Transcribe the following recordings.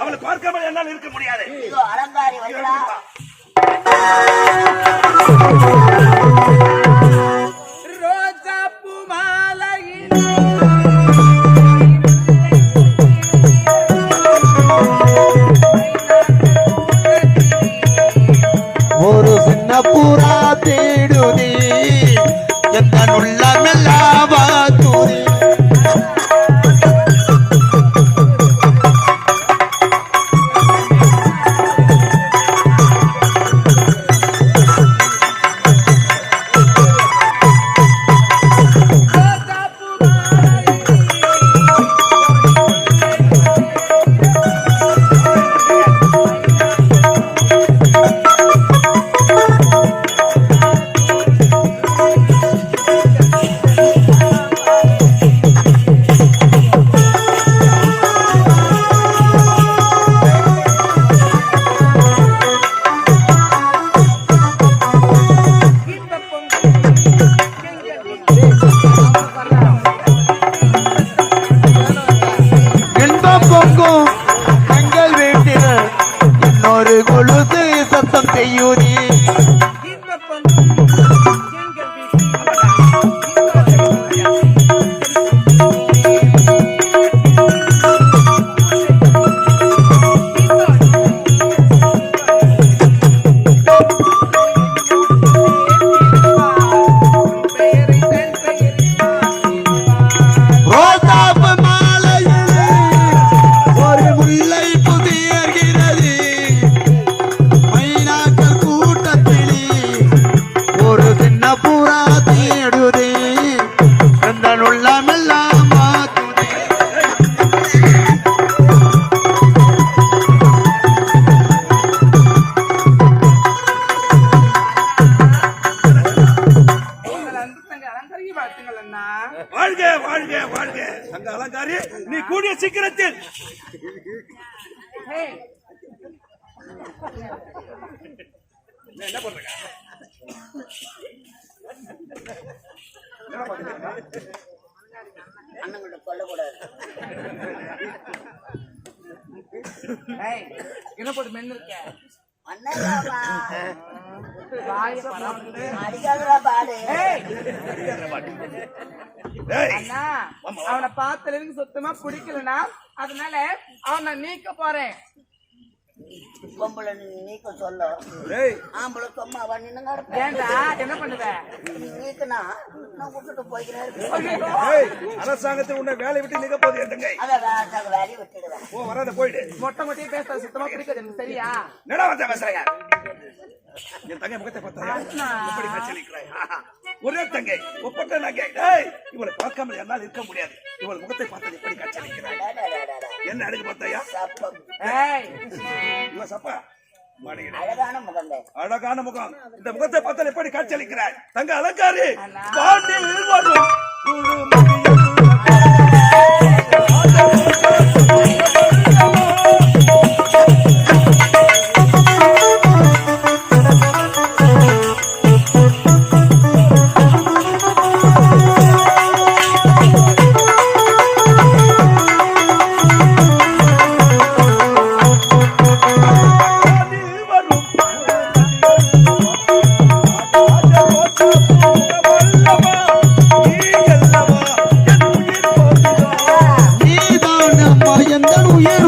அவளை பார்க்காமல் என்னால் இருக்க முடியாது. இதோ அலங்காரி ரோஜா பூ மாலையில். ஒரு சின்ன புறா தேடுதி எந்த வாழ்க வாழ்க வாழ்க. சங்க அலங்காரி நீ கூடிய சீக்கிரத்தில். என்ன பண்றீங்க? என்ன போட்டு மென்னு இருக்க? அண்ணன் பாடு. அண்ணா அவனை பார்த்ததுல எனக்கு சுத்தமா பிடிக்கலனா அதனால அவனை நீக்க போறேன். பொம்பளை நீக்க சொல்ல. ஏய். ஆம்பளை சும்மா அவன் நின்னுங்க இருப்பேன் ஏன்டா என்ன பண்ணுவ? நீக்குனா நான் விட்டுட்டு போய்க்கிறேன். அரசாங்கத்தில் உன்னை வேலை விட்டு நிக்க வேலையை விட்டுடுவேன். ஓ வராத போயிடு. மொட்டை மொட்டையும் பேச சுத்தமா பிடிக்காது எனக்கு சரியா? என்னடா வந்து பேசுறீங்க என் தங்கை முகத்தை பார்த்தாயா? அண்ணா. எப்படி காட்சியளிக்கிறாய் ஒரே தங்கை ஒப்பட்ட நங்கை டேய் இவளை பார்க்காமல் என்னால் இருக்க முடியாது. இவள் முகத்தை பார்த்தது எப்படி டா. என்ன அழகு பார்த்தாயா? ஏய். இவன் சப்பா. அழகான முகம். இந்த முகத்தை பார்த்தால் எப்படி காட்சியளிக்கிறாய் தங்க அலங்காரி. அண்ணா.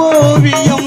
ஓவியம்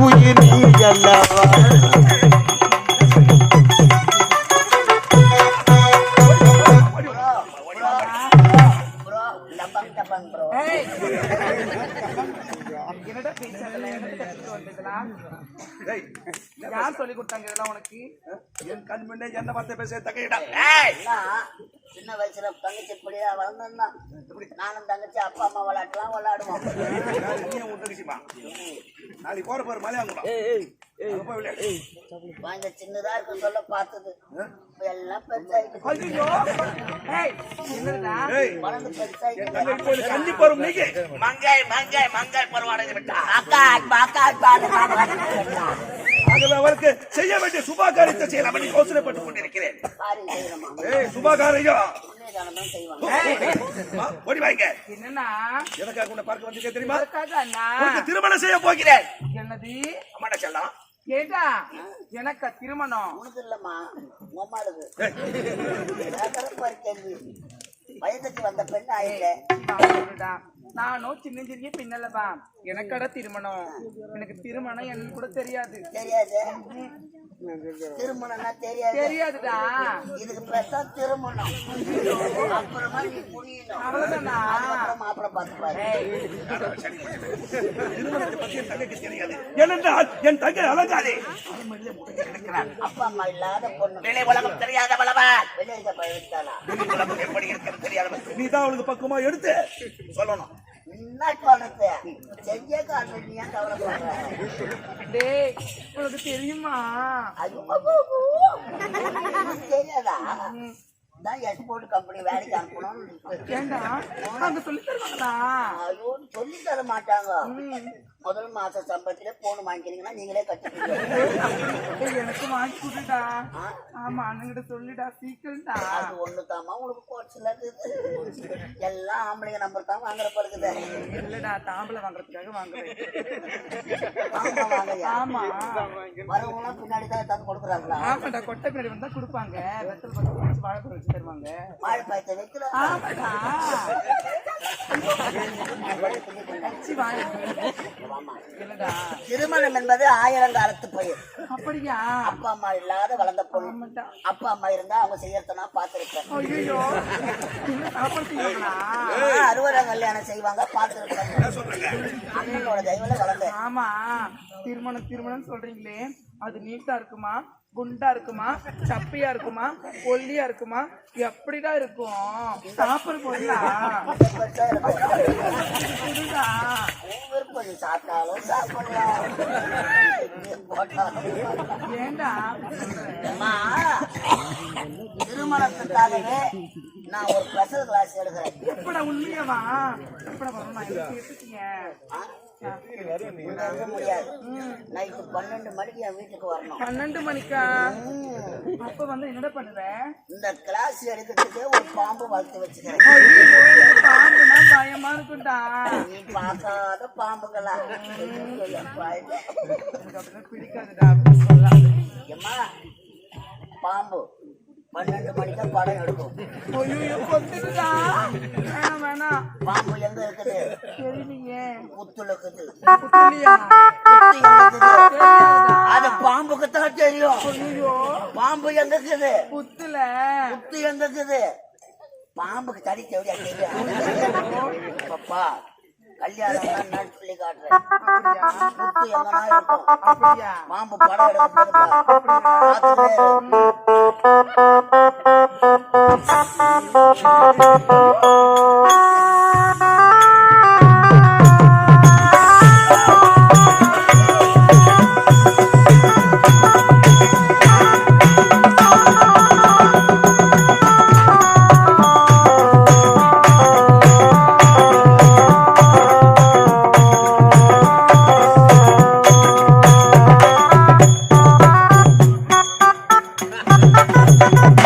உயிர் அல்லவா யார் சொல்லி கொடுத்தாங்க இதெல்லாம் உனக்கு? என் கண் முன்னே என்ன வார்த்தை பேச தகையிடா சின்ன வயசுல தங்கச்சி இப்படியா வளர்ந்தா நானும் தங்கச்சி அப்பா அம்மா விளையாட்டுலாம் விளையாடுவோம். நாளைக்கு போற போற வாங்க சின்னதா இருக்கும் சொல்ல பார்த்தது. எல்லாம் பெருசாயிட்டு மங்காய் மங்காய் மங்காய் விட்டார் அக்கா அக்கா பாடு ஆகவே அவருக்கு செய்ய வேண்டிய சுபாகாரியத்தை செய்யலாம் என்று யோசனைப்பட்டுக் கொண்டிருக்கிறேன். காரியம் செய்யணுமா ஏய் சுபாகாரியம் ஓடி வாங்க. என்னன்னா எதற்காக உன்னை பார்க்க வந்திருக்கேன் தெரியுமா? அதுக்காக அண்ணா? உனக்கு திருமணம் செய்ய போகிறேன். என்னது? அம்மாடா செல்லம் கேட்டா எனக்கு திருமணம்? உனக்கு இல்லம்மா வயதுக்கு வந்த பெண் ஆயிட்டேன். நானும் சின்ன சிறிய பின்னலப்பா எனக்கட திருமணம். எனக்கு திருமணம் என்னன்னு கூட தெரியாது. தெரியாது. திருமணம்னா தெரியாது. தெரியாதுடா. இதுக்கு தான் திருமணம். அப்புறமா நீ புரியணும் அவ்வளவுதானா? மாப்பிள்ளை திருமணத்தை பத்தி என் தங்கைக்கு தெரியாது. ஏனென்றால் என் தங்கை அலங்காதே அப்பா அம்மா இல்லாத பொண்ணு. வெளி உலகம் தெரியாத வளவன் வெளியே எப்படி இருக்கிறது தெரியாதவன் நீ தான் அவளுக்கு பக்குவமா எடுத்து சொல்லணும். என்ன பணத்தை செஞ்ச காரணம் நீ ஏன் கவலைப்படுற? டேய் உனக்கு தெரியுமா? தெரியாதா? தான் எக்ஸ்போர்ட் கம்பெனி வேலைக்கு அனுப்பணும்னு. சொல்லி தர மாட்டாங்க. முதல் மாச சம்பளத்திலே போன் வாங்கிக்கிறீங்கன்னா நீங்களே கட்டிப்பீங்க. எனக்கு வாங்கி கொடுடா. ஆமா அண்ணங்கிட்ட சொல்லிடா சீக்கிரம்டா. அது ஒண்ணுதாம்மா உனக்கு கோட்ஸ்ல இருக்குது எல்லாம் ஆம்பளைங்க நம்பர் தான் வாங்குற படுக்குது இல்லடா தாம்பளை வாங்குறதுக்காக வாங்குறேன். ஆமா. வரவங்களாம் பின்னாடி தான் எடுத்தாந்து கொடுக்குறாங்களா? ஆமாடா கொட்டை பின்னாடி வந்தா கொடுப்பாங்க. வெத்தல் பத்து வாழைப்பழம் வச்சு தருவாங்க. வாழைப்பாயத்தை வைக்கிறாங்க ஆமாடா. வச்சு வாழை இல்லடா திருமணம் என்பது ஆயிரங்காலத்து பயிர். அப்படியா? அப்பா அம்மா இல்லாத வளர்ந்த பொண்ணு. அப்பா அம்மா இருந்தா அவங்க செய்யறத நான் பார்த்திருப்பேன். ஐயோ என்ன சாப்பாடு செய்வாங்களா அறுவரை கல்யாணம் செய்வாங்க பார்த்திருப்பேன். அண்ணனோட தெய்வல வளர்ந்தேன். ஆமா. திருமணம் திருமணம் சொல்றீங்களே. அது நீட்டா இருக்குமா? குண்டா இருக்குமா? சப்பியா இருக்குமா? ஒல்லியா இருக்குமா? எப்படிடா இருக்கும்? சாப்பிட போறீங்களா சாப்பிட்டாலும் ஏண்டா திருமணத்துக்காகவே நான் ஒரு ஸ்பெஷல் கிளாஸ் எடுக்கிறேன். எப்படா உண்மையாவா? எப்படா கேட்டுட்டீங்க? உனக்கு முடியாது. நைட்டு பன்னெண்டு மணிக்கு என் வீட்டுக்கு வரணும். பன்னெண்டு மணிக்கா? அப்ப வந்து என்னடா பண்ணுவேன் இந்த கிளாஸ் எடுக்கிறதுக்கே ஒரு பாம்பு வளர்த்து வச்சுக்கிறேன். பாம்புனா பயமா இருக்கும்டா. நீ பார்க்காத அப்படிலாம் பிடிக்காதுடா பாம்பு. பன்னெண்டு மணிக்கு படம் எடுக்கும். பாம்பு எங்க இருக்குது? புத்துல இருக்குது. அது பாம்புக்கு தான் தெரியும் பாம்பு எங்க இருக்குது? புத்துல புத்து எங்க இருக்குது? பாம்புக்கு தடி தேவையா தெரியும் பாப்பா கல்யாணம் நான் சொல்லி காட்டுறேன். எங்கன்னா இருக்கும். பாம்பு படம் எடுக்கும் போது பார்த்துட்டே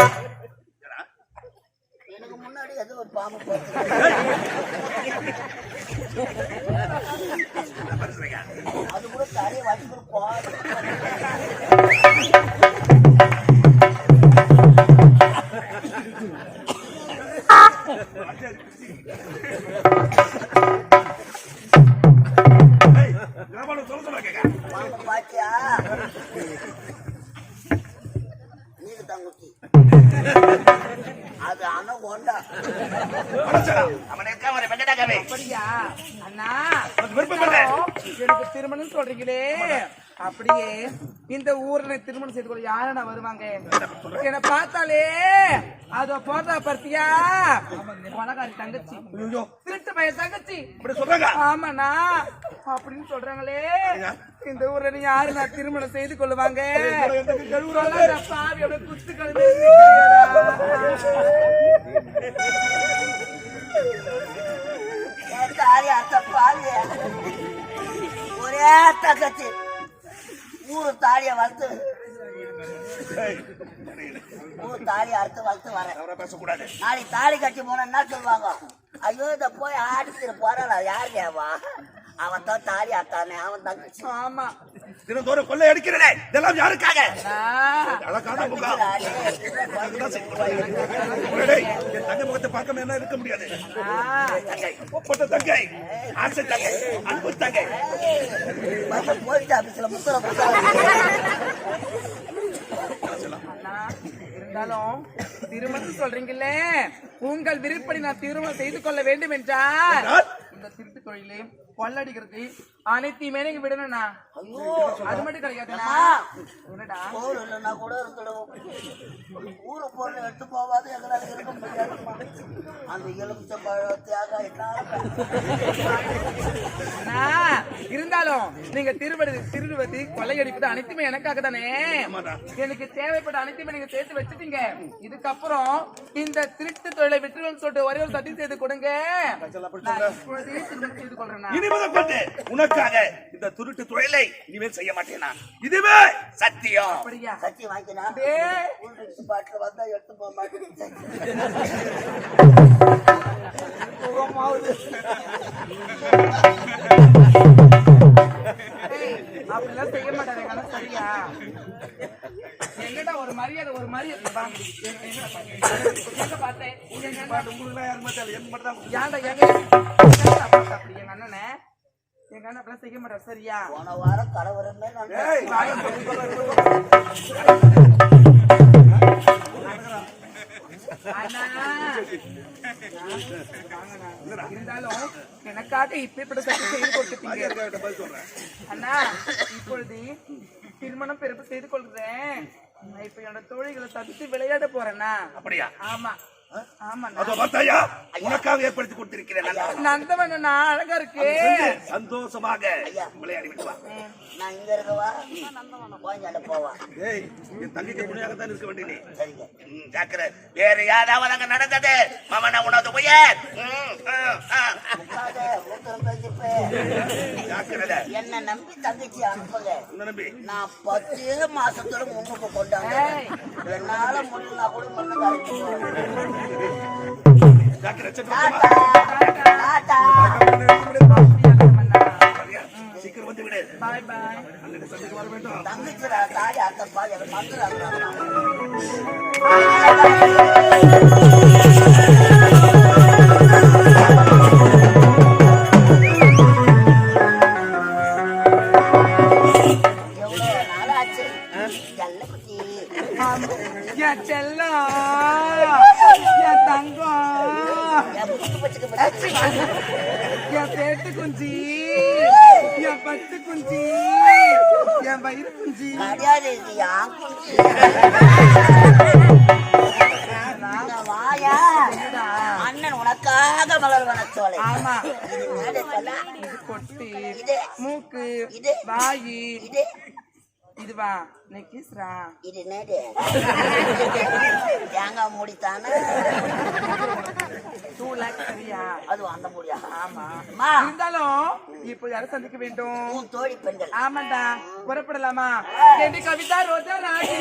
அண்ணா எனக்கு திருமணம் சொல்றீங்களே. அப்படியே இந்த ஊர்ல திருமணம் செய்து கொள்ள யாரா வருவாங்க? என்ன பார்த்தாலே அதோ போட்டா பார்த்தியா? உலகாரி தங்கச்சி. ஐயோ. திருட்டு பையன் தங்கச்சி. இப்படி சொல்றாங்க. ஆமாண்ணா அப்படின்னு சொல்றாங்களே. இந்த ஊர்ல நீ யாரு நான் திருமணம் செய்து கொள்ளுவாங்க? பாவி குத்து தாலி அத்த பாவி ஒரே தங்கச்சி ஊரு தாலிய வளர்த்து ஊரு தாலிய அறுத்து வளர்த்து வரேன் பேசக்கூடாது. நாளைக்கு தாலி கட்டி போனா என்ன சொல்லுவாங்க. ஐயோ இத போய் ஆடிச்சிட்டு போறாள் யார் தேவா அவன் தான் தாலி அத்தானே அவன் தங்கச்சி ஆமா. தினந்தோறும் கொள்ளை அடிக்கிறனே இதெல்லாம் யாருக்காக? அழகான முகம். தங்கை முகத்தை பார்க்காம என்ன இருக்க முடியாது? அண்ணா. தங்கை ஒப்பட்ட தங்கை ஆசை தங்கை அன்பு தங்கை. போயிட்டு ஆபீஸ்ல முத்திர முத்திர அண்ணா, இருந்தாலும் திருமணம் சொல்றீங்கல்ல உங்கள் விருப்படி நான் திருமணம் செய்து கொள்ள வேண்டும் என்றால்? என்றால்? இந்த திருட்டு தொழிலே கொள்ளடிக்கிறது அனைத்தையுமே நீங்க விடணும்ண்ணா ஐயோ. அது மட்டும் கிடையாதுண்ணா இல்லைன்னா கூட இருந்துடும் ஊரு பொருள் எடுத்து போவாது எங்களால இருக்க முடியாதுமா அந்த எலுமிச்சை பழம் இருந்தாலும் நீங்க திருடுவது திருடுவது கொள்ளையடிப்பது அனைத்துமே எனக்காக தானே. எனக்கு தேவைப்பட்ட அனைத்துமே நீங்க சேர்த்து வச்சுட்டீங்க. இதுக்கப்புறம் இந்த திருட்டு தொழிலை விட்டுருவேன் சொல்லிட்டு ஒரே ஒரு சதி செய்து கொடுங்க. செய்து கொள்றேன் இனிமேல் கொண்டு உனக்காக இந்த துருட்டு தொழிலை இனிமேல் செய்ய மாட்டேன் நான் இதுவே சத்தியம் அப்படியா சச்சி வாங்கினா. பாட்டில் வந்தா எடுத்து போக மாட்டேன் ஏய், அப்படிலாம் செய்ய மாட்டாங்க சரியா எங்கடா ஒரு மரியாதை ஒரு மரியாதை பார்த்தேன்? உங்களுக்கு யாருமே தெரியல எனக்கு மட்டும் தான் ஏன்டா எங்க பார்த்த எங்க அண்ணனை அப்படிலாம் செய்ய மாட்டார் சரியா? போன வாரம். வாங்கண்ணா. இருந்தாலும் எனக்காக இப்படிப்பட்ட சட்டை செய்து கொடுத்துட்டீங்க. அண்ணா இப்பொழுது திருமணம் பிறப்பு செய்து கொள்கிறேன். நான் இப்ப என்னோட தோழிகளை தடுத்து விளையாட போறேன்னா அப்படியா? ஆமா. அதோ பார்த்தாயா உனக்காக ஏற்படுத்தி கொடுத்திருக்கிறேன். நந்தவனா அழகா இருக்கு சந்தோஷமாக விளையாடி விட்டு வா. நான் இங்க இருக்கவா? கோயஞ்சாண்ட போவா. ஏய் என் தங்கைக்கு துணையாகத்தான் இருக்க வேண்டிய நீ. சரிங்க. ம், ஜாக்கிரதை. வேற யாராவது அங்க நடந்தது? மமன உனது உயர். என்ன நம்பி தங்கச்சி அனுப்புங்க உன்னை நம்பி. நான் பத்து மாசத்தோட முன்னுக்கு கொண்டாங்க. என்னால முடியலனா கூட முன்னுக்கு அழைச்சிட்டு போறேன். ஜாக்கிரதை சீக்கிரம் வந்து விடு பாய் பாய் அன்னைக்கு சந்திக்க வர வேண்டும் தங்கச்சிடா தாடி அத்தப்பா எனக்கு மந்துறாங்க அண்ணன் உனக்காக மலர் வனச்சோலை ஆமா. இது கொட்டு இது மூக்கு இது வாயி. இது இதுவா? நெக்கிஸ்ரா இது நேடு தேங்காய் மூடித்தானே? டூ லேக் சரியா அது அந்த மூடியா? ஆமா. இருந்தாலும் இப்போ யாரை சந்திக்க வேண்டும்? உன் தோழி பெண்கள். ஆமாண்டா. புறப்படலாமா? என் கவிதா ரோஜா ராஜி